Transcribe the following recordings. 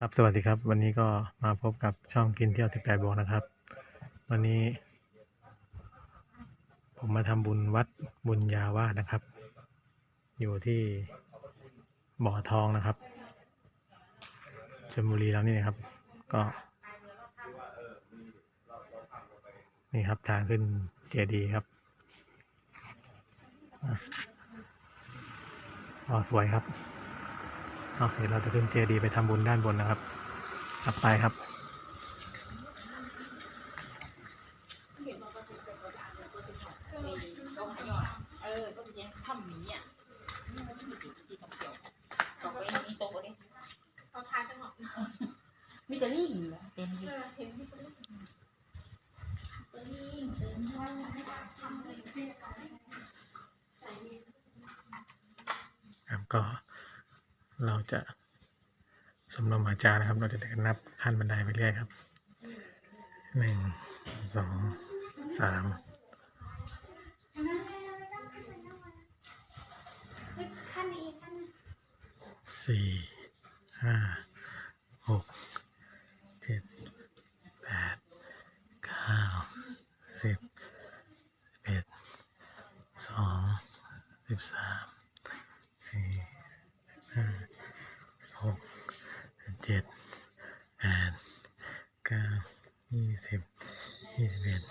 ครับสวัสดีครับ วันนี้ก็มาพบกับช่องกินเที่ยว 18 บวกนะครับ วันนี้ ผมมาทำบุญวัดบุญญาวาสนะครับ อยู่ที่บ่อทองนะครับชลบุรีแล้วนี่นะครับ ก็นี่ครับทางขึ้นเจดีย์ครับอ๋อสวยครับ เดี๋ยวเราจะขึ้นเจดีย์ไปทำบุญด้านบนนะครับครับไปครับทำหมีอะนี่มันที่ติดที่ท่องเที่ยวต่อไปนี่โตกว่านี้เขาทานจังหวะมีแต่ลิงเหรอเต็มที่ จะสำนมหาจารย์นะครับ เราจะนับขั้นบันไดไปเรื่อยครับหนึ่งสองสามสี่ห้าหกเจ็ดแปดเก้าสิบสิบเอ็ดสองสิบสามสี่สิบห้าหกสิบ เจ็ดแปดเก้ายี่สิบยี่สิบเอ็ด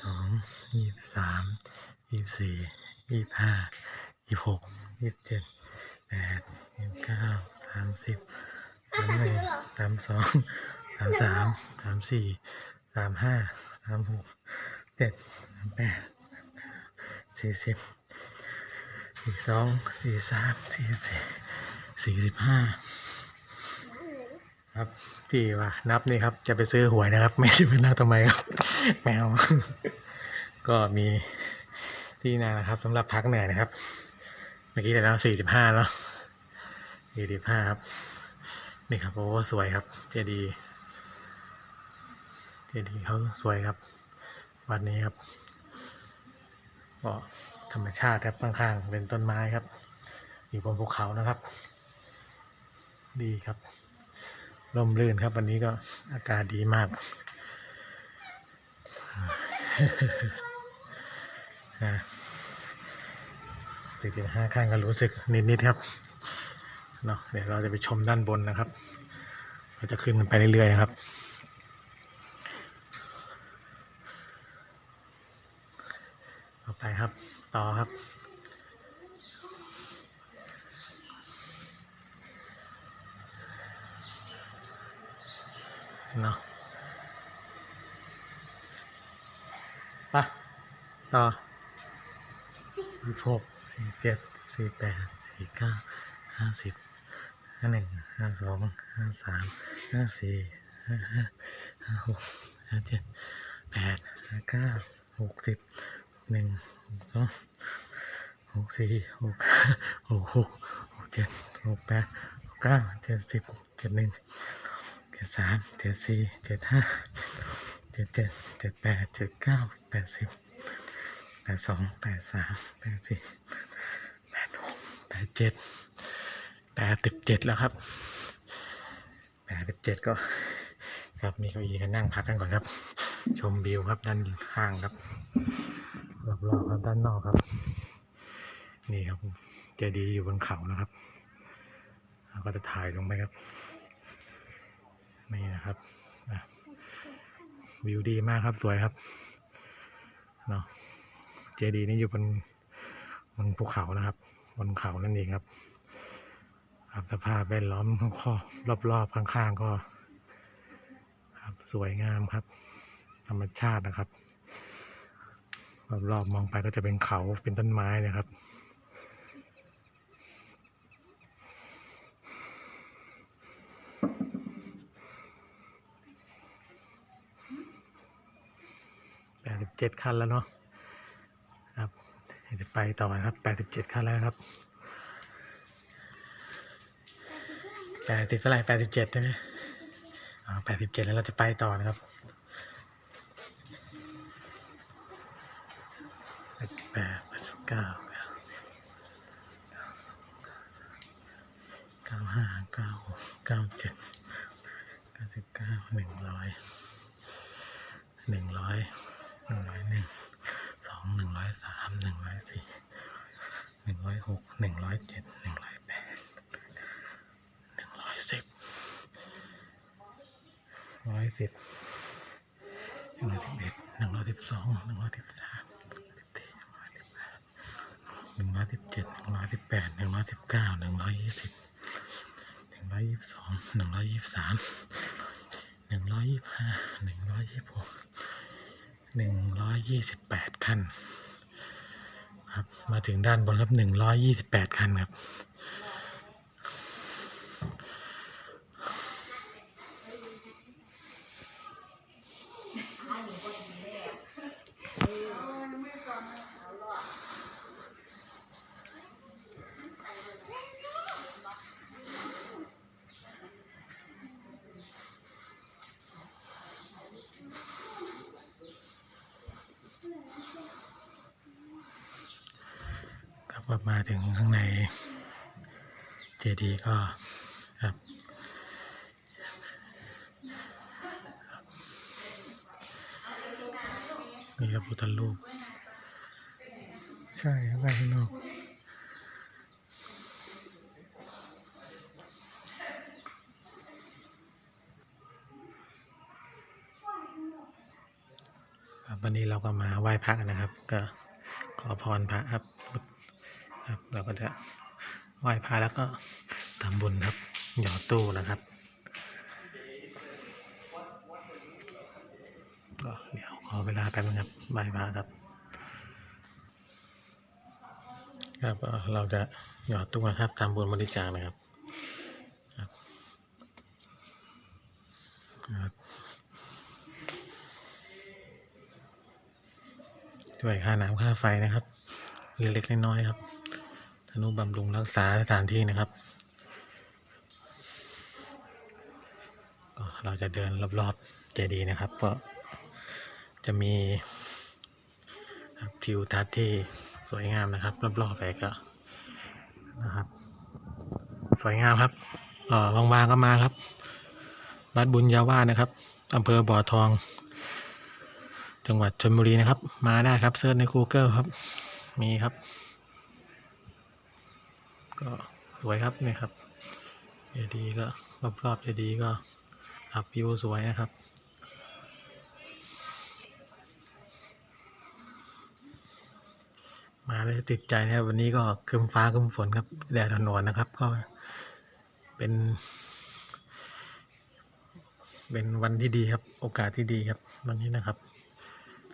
สองยี่สิบสามยี่สิบสี่ยี่สิบห้ายี่สิบหกยี่สิบเจ็ดแปดยี่สิบเก้าสามสิบสามหนึ่งสามสองสามสามสามสี่สามห้าสามหกเจ็ดสามแปดสี่สิบสี่สองสี่สามสี่สี่สี่สิบห้า ครับ ที่ว่านับนี่ครับ จะไปซื้อหวยนะครับ ไม่ใช่เป็นนับทำไมครับแมวก็มีที่นานะครับสำหรับพักเหนื่อยนะครับ เมื่อกี้ได้แล้วสี่สิบห้าแล้วสี่สิบห้าครับ นี่ครับโอ้สวยครับ เจดีย์เจดีย์เขาสวยครับวัดนี้ครับก็ธรรมชาติครับข้างๆเป็นต้นไม้ครับ อยู่บนภูเขานะครับ ดีครับ ร่มรื่นครับวันนี้ก็อากาศดีมากอ่าสี่ห้าข้างก็รู้สึกนิดๆครับเนาะเดี๋ยวเราจะไปชมด้านบนนะครับ เราจะขึ้นไปเรื่อยๆนะครับต่อไปครับ ต่อครับ เนาะไปต่อสี่หกเจ็ดสี่แปดสี่เก้าห้าสิบห้าหนึ่งห้าสองห้าสามห้าสี่ห้าห้าห้าหกห้าเจ็ดแปดห้าเก้าหกสิบหนึ่งหกสองหกสี่หกหกหกหกเจ็ดหกแปดหกเก้าเจ็ดสิบเจ็ดหนึ่ง จ็ดสามเจ็ดสี่เจ็ดห้าเจ็ดเจ็ดเจ็ดแปดเจ็ดเก้าแปดสิบแปดสองแปดสามแปดสี่แปดหกแปดเจ็ดแปดสิบเจ็ดแล้วครับแปดสิบเจ็ดก็ครับมีเก้าอี้กันนั่งพักกันก่อนครับ ชมวิวครับด้านข้างครับรอบๆครับด้านนอกครับ นี่ครับเจดีย์อยู่บนเขานะครับเราก็จะถ่ายลงไปครับ นี่นะครับวิวดีมากครับสวยครับเนาะเจดีย์นี่อยู่บนบนภูเขานะครับ บนเขานั่นเองครับครับสภาพแวดล้อมข้อรอบๆข้างๆก็ครับสวยงามครับ ธรรมชาตินะครับรอบๆมองไปก็จะเป็นเขาเป็นต้นไม้นะครับ แปดสิบ เจ็ดคันแล้วเนาะครับเดี๋ยวไปต่อนะครับแปดสิบเจ็ดคันแล้วครับแปดสิบเท่าไหร่แปดสิบเจ็ดใช่ไหมอ๋อแปดสิบเจ็ดแล้วเราจะไปต่อนะครับแปดสิบแปดแปดสิบเก้าเก้าห้าเก้าหก เก้าเจ็ดเก้าสิบเก้าหนึ่งร้อยหนึ่งร้อยหนึ่งร้อยหนึ่งสองหนึ่งร้อยสามหนึ่งร้อยสี่หนึ่งร้อยหกหนึ่งร้ อยเจ็ดหนึ่งร้อยแปดหนึ่งร้อยสิบร้อยสิบหนึ่งร้อยสิบเอ็ดหนึ่งร้อยสิบสองหนึ่งร้อยสิบสามสิบสี่หนึ่งร้อยสิบห้าหนึ่งร้อยสิบเจ็ดหนึ่งร้อยสิบแปดหนึ่งร้อยสิบเก้าหนึ่งร้อยยี่สิบหนึ่งร้อยยี่สิบสองหนึ่งร้อยยี่สิบสามหนึ่งร้อยยี่สิบห้าหนึ่งร้อยยี่สิบหกหนึ่งร้อยยี่สิบแปดขั้น ครับมาถึงด้านบนครับหนึ่งร้อยยี่สิบแปดคันครับ ครับพอมาถึงข้างในเจดีย์ก็ครับมีพระพุทธรูปใช่ครับไปข้างนอกครับวันนี้เราก็มาไหว้พระนะครับ ก็ขอพรพระครับ ครับ เราก็จะไหว้พระแล้วก็ทำบุญครับ หยอดตู้นะครับ ก็เดี๋ยวขอเวลาแป๊บนึงครับไหว้พระครับ ครับเราจะหยอดตู้นะครับทำบุญบริจาคนะครับครับครับด้วยค่าน้ำค่าไฟนะครับ เล็กๆน้อยๆครับ ธนุบำรุงรักษาสถานที่นะครับ เราจะเดินรอบๆเจดีย์นะครับ ก็จะมีทิวทัศน์ที่สวยงามนะครับ รอบๆไปก็นะครับ สวยงามครับเออบางๆก็มาครับวัดบุญญาวาสนะครับอำเภอบ่อทอง จังหวัดชลบุรีนะครับ มาได้ครับเซิร์ชใน Google ครับ มีครับ ก็สวยครับเนี่ยครับเจดีก็รอบๆเจดีก็อับวิวสวยนะครับมาเลยติดใจนะครับวันนี้ก็ครึมฟ้าครึมฝนครับแดดอ่อนๆนะครับ ก็เป็น เป็นวันที่ดีครับ โอกาสที่ดีครับ วันนี้นะครับ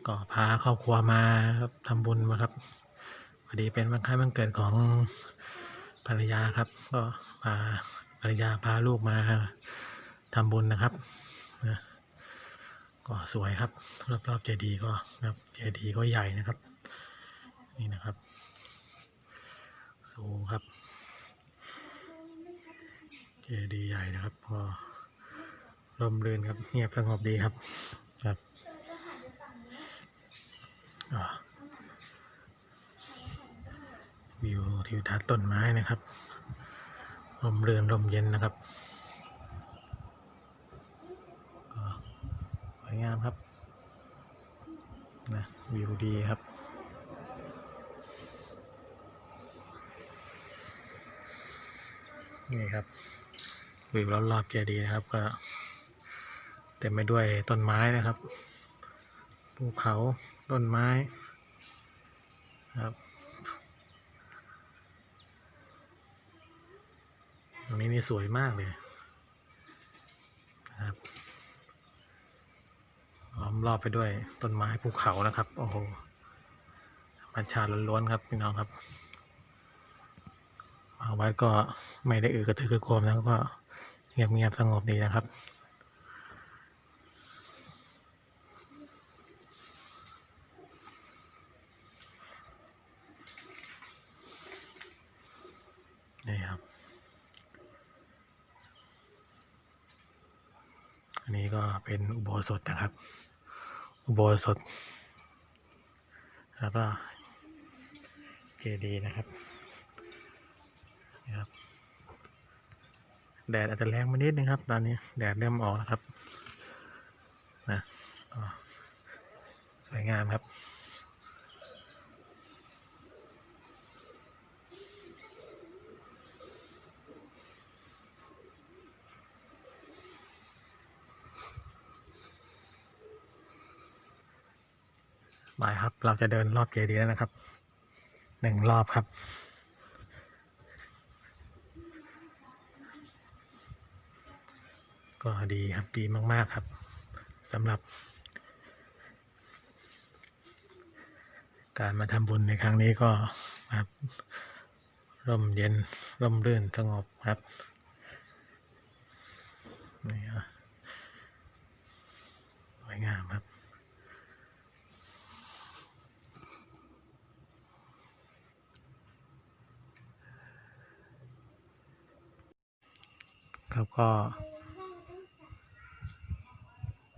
ก็พาครอบครัวมาครับทำบุญมาครับพอดีเป็นวันคล้ายวันเกิดของ ภรรยาครับ ก็พาภรรยาพาลูกมาทำบุญนะครับนะก็สวยครับ รอบๆเจดีย์ก็นะครับเจดีย์ก็ใหญ่นะครับ นี่นะครับสูงครับเจดีย์ใหญ่นะครับก็ร่มรื่นครับ เงียบสงบดีครับครับอ่า วิวทิวทัศน์ต้นไม้นะครับลมเรือนลมเย็นนะครับก็สวยงามครับนะวิวดีครับนี่ครับวิวรอบๆเจดีย์นะครับ ก็เต็มไปด้วยต้นไม้นะครับภูเขาต้นไม้ครับ ตรงนี้นี่สวยมากเลยนะครับล้อมรอบไปด้วยต้นไม้ภูเขานะครับ โอ้โหธรรมชาติล้วนๆครับพี่น้องครับมาวัดก็ไม่ได้อือกระตือกระโคมแล้วก็เงียบๆสงบดีนะครับ อันนี้ก็เป็นอุโบสถนะครับ อุโบสถ แล้วก็เจดีย์นะครับนะครับ แดดอาจจะแรงมานิดนึงครับ ตอนนี้แดดเริ่มออกแล้วครับนะสวยงามครับ บาครับ เราจะเดินรอบเจดีย์แล้วนะครับ หนึ่งรอบครับ ก็ดีครับดีมาก ๆ ครับสำหรับ การมาทำบุญในครั้งนี้ก็ครับร่มเย็น ร่มรื่นสงบครับนี่ครับสวยงามครับ ครับก็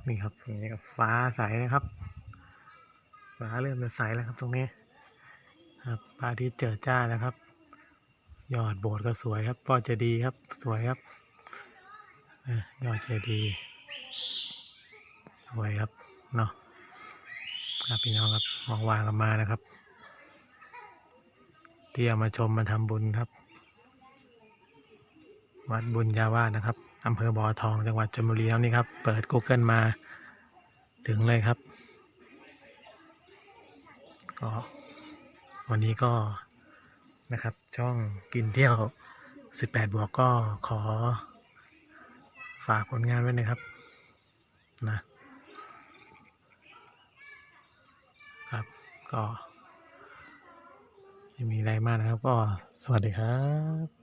นี่ครับตรงนี้ก็ฟ้าใสนะครับ ฟ้าเริ่มจะใสแล้วครับตรงนี้ ครับพระอาทิตย์เจิดจ้าแล้วครับ ยอดโบสถ์ก็สวยครับยอดเจดีครับ สวยครับยอดเจดีย์สวยครับเนาะครับพี่น้องครับมองวางกันมานะครับ ที่เอามาชมมาทำบุญครับ วัดบุญญาวาสนะครับอำเภอบ่อทองจังหวัดชลบุรีแล้วนี่ครับ เปิด Google มาถึงเลยครับก็วันนี้ก็นะครับ ช่องกินเที่ยว 18 บวกก็ขอ ฝากผลงานไว้นะครับนะ ครับก็ไม่มีอะไรมากนะครับ ก็สวัสดีครับ